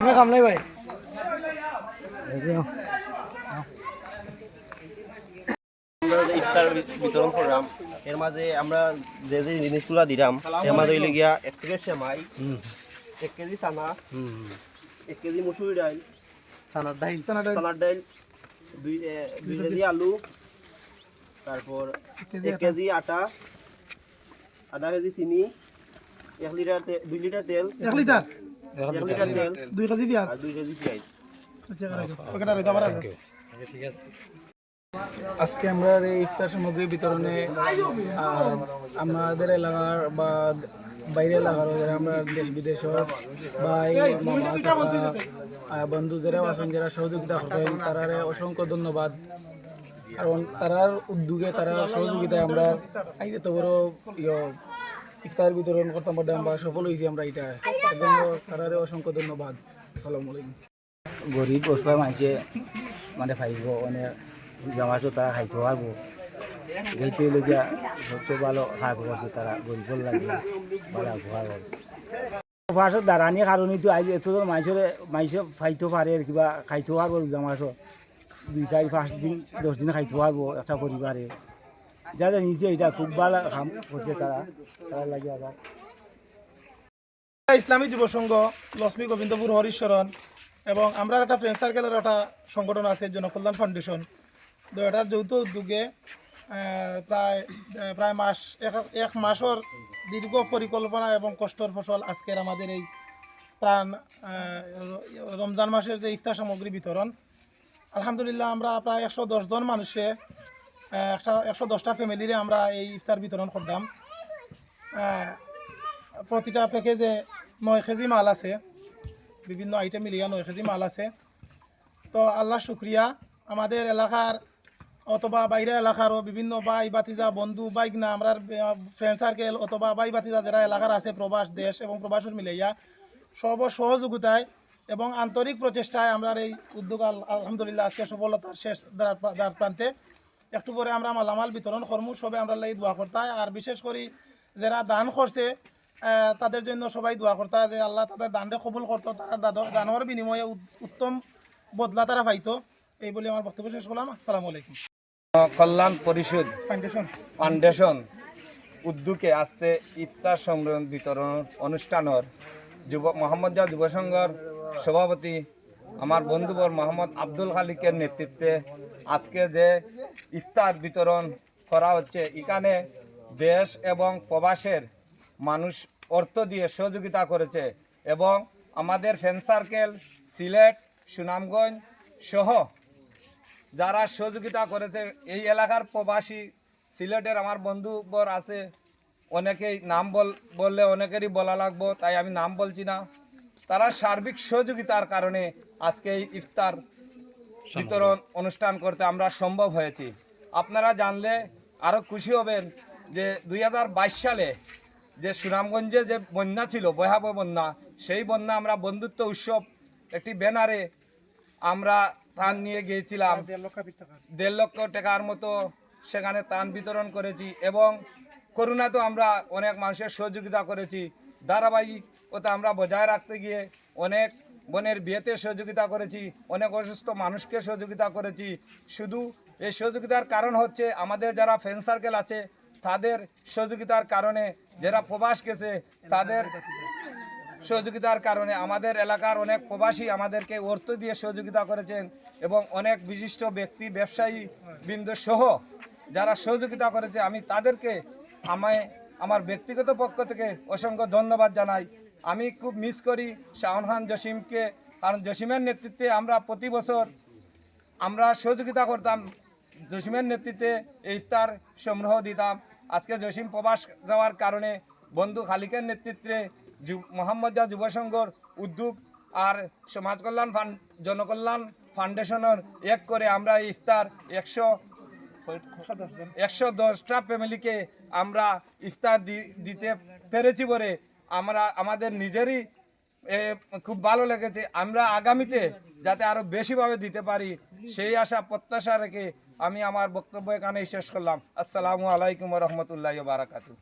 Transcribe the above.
কামলাই ভাই। ইফতার বিতরণ করলাম এর মাঝে আমরা যে যে জিনিসগুলো দিলাম এর মাঝে হইলে গিয়া এক প্যাকেট সেমাই এক কেজি চানা এক কেজি মুসুরি ডাল সানার দাই চানার ডাল। দুই দুই কেজি আলু তারপর এক কেজি আটা আধা কেজি চিনি এক লিটার দুই লিটার তেল। এক লিটার? এক লিটার তেল। দুই কেজি পেঁয়াজ? দুই কেজি পেঁয়াজ। আচ্ছা। আজকে আমরা এই ইফতার সামগ্রী বিতরণে আমাদের এলাকার বা বাইরের এলাকার আমরা দেশ বিদেশের ভাই মামা বন্ধু যারা আছেন যারা সহযোগিতা করেন তারারে অসংখ্য ধন্যবাদ। কারণ তারার উদ্যোগে তারা সহযোগিতায় আমরা এই এত বড় ইয়ে ইফতার বিতরণ করতাম বা সফল হয়েছি আমরা এটা। এর জন্য তারারে অসংখ্য ধন্যবাদ। আসসালামু আলাইকুম। গরিব অসহায় মানুষে মানে খাইব মানে জামাটো তারা খাইতে পারব এইটো লগিয়া সবচেয়ে ভালো হাত করছে তারা গরিবর লাগে ভালো আবহাওয়া করে ফার্স্টত দাঁড়ানি কারণেই আজ এত মানুষের মানুষে খাইতে পারে আর কিবা খাইতে পারব জামাটো দুই চারি পাঁচ দিন দশ দিন খাইতে পারব একটা পরিবারে যাদের নিচে এটা খুব ভালো করছে তারা তারা লাগে আবার। ইসলামী যুব সংঘ, লক্ষ্মী গোবিন্দপুর হরিশ্বরণ এবং আমরা একটা ফ্রেন্ড সার্কেলের একটা সংগঠন আছে জনকল্যাণ ফাউন্ডেশন তো এটার যৌথ উদ্যোগে প্রায় প্রায় মাস, এক মাসের দীর্ঘ পরিকল্পনা এবং কষ্টর ফসল আজকের আমাদের এই প্রাণ রমজান মাসের যে ইফতার সামগ্রী বিতরণ। আলহামদুলিল্লাহ আমরা প্রায় একশো জন মানুষে একটা একশো দশটা ফ্যামিলিরে আমরা এই ইফতার বিতরণ করতাম প্রতিটা প্যাকেজে নয় কেজি মাল আছে। বিভিন্ন আইটেম মিলিয়ে নয় কেজি মাল আছে। তো আল্লাহ শুক্রিয়া। আমাদের এলাকার অথবা বাইরে এলাকারও বিভিন্ন বাই বাতিজা বন্ধু বাইক না আমরা ফ্রেন্ড সার্কেল অথবা বাই বাতিজা যারা এলাকার আছে, প্রবাস, দেশ এবং প্রবাসের মিলাইয়া সর্ব সহযোগিতায় এবং আন্তরিক প্রচেষ্টায় আমরা এই উদ্যোগ আল- আলহামদুলিল্লাহ আজকে সফলতার শেষ দ্বার প্রান্তে একটু পরে আমরা মালামাল বিতরণ করমু সবে আমরা লাগি দোয়া করতাই। আর বিশেষ করে যারা দান করছে তাদের জন্য সবাই দোয়া করতা যে আল্লাহ তাদের দানরে কবুল করতো তারা দাদ- দানের বিনিময়ে উত্তম বদলা তারা পাইতো। এই বলে আমার বক্তব্য শেষ করলাম। আসসালামু আলাইকুম। কল্যাণ পরিষদ ফাউন্ডেশন ফাউন্ডেশন উদ্যোগে আজকে ইফতার সংগ্রহ বিতরণ অনুষ্ঠানের যুব মোহাম্মদিয়া যুব সংঘর সভাপতি আমার বন্ধুবর মোহাম্মদ আব্দুল খালিকের নেতৃত্বে আজকে যে ইফতার বিতরণ করা হচ্ছে। এখানে দেশ এবং প্রবাসের মানুষ অর্থ দিয়ে সহযোগিতা করেছে এবং আমাদের ফ্রেন্ড সার্কেল, সিলেট, সুনামগঞ্জ সহ যারা সহযোগিতা করেছে, এই এলাকার প্রবাসী, সিলেটের আমার বন্ধুবর আছে, অনেকেই নাম বল, বললে অনেকেরই বলা লাগবো, তাই আমি নাম বলছি না। তারা সার্বিক সহযোগিতার কারণে আজকে এই ইফতার বিতরণ অনুষ্ঠান করতে আমরা সম্ভব হয়েছি। আপনারা জানলে আরও খুশি হবেন যে দুই হাজার বাইশ সালে যে সুনামগঞ্জে যে বন্যা ছিল ভয়াবহ বন্যা সেই বন্যা আমরা বন্ধুত্ব উৎসব একটি ব্যানারে আমরা ধান নিয়ে গিয়েছিলাম। দেড় লক্ষ টাকার। মতো সেখানে ত্রাণ বিতরণ করেছি এবং করোনাতেও আমরা অনেক মানুষের সহযোগিতা করেছি। ধারাবাহিকতা আমরা বজায় রাখতে গিয়ে অনেক বোনের বিয়েতে সহযোগিতা করেছি, অনেক অসুস্থ মানুষকে সহযোগিতা করেছি। শুধু এই সহযোগিতার কারণ হচ্ছে আমাদের যারা ফ্রেন্ড সার্কেল আছে, তাদের সহযোগিতার কারণে যারা প্রবাস গেছে, তাদের সহযোগিতার কারণে আমাদের এলাকার অনেক প্রবাসী আমাদেরকে অর্থ দিয়ে সহযোগিতা করেছেন এবং অনেক বিশিষ্ট ব্যক্তি, ব্যবসায়ী বৃন্দ সহ যারা সহযোগিতা করেছে, আমি তাদেরকে আমায়, আমার ব্যক্তিগত পক্ষ থেকে অসংখ্য ধন্যবাদ জানাই। আমি খুব মিস করি শাহন খান জসিমকে। কারণ জসিমের নেতৃত্বে আমরা প্রতি বছর আমরা সহযোগিতা করতাম। জসিমের নেতৃত্বে ইফতার সংগ্রহ দিতাম। আজকে জসিম প্রবাস যাওয়ার কারণে বন্ধু খালিকের নেতৃত্বে মোহাম্মদিয়া যুব সংঘর উদ্যোগ আর সমাজ কল্যাণ ফান্ড জনকল্যাণ ফাউন্ডেশনের এক করে আমরা ইফতার একশো একশো দশটা ফ্যামিলিকে আমরা ইফতার দিতে পেরেছি বলে আমরা, আমাদের নিজেরই খুব ভালো লেগেছে। আমরা আগামীতে যাতে আরও বেশিভাবে দিতে পারি, সেই আশা, প্রত্যাশা রেখে আমি আমার বক্তব্য এখানেই শেষ করলাম। আসসালামু আলাইকুম রহমতুল্লাহ বারাকাতু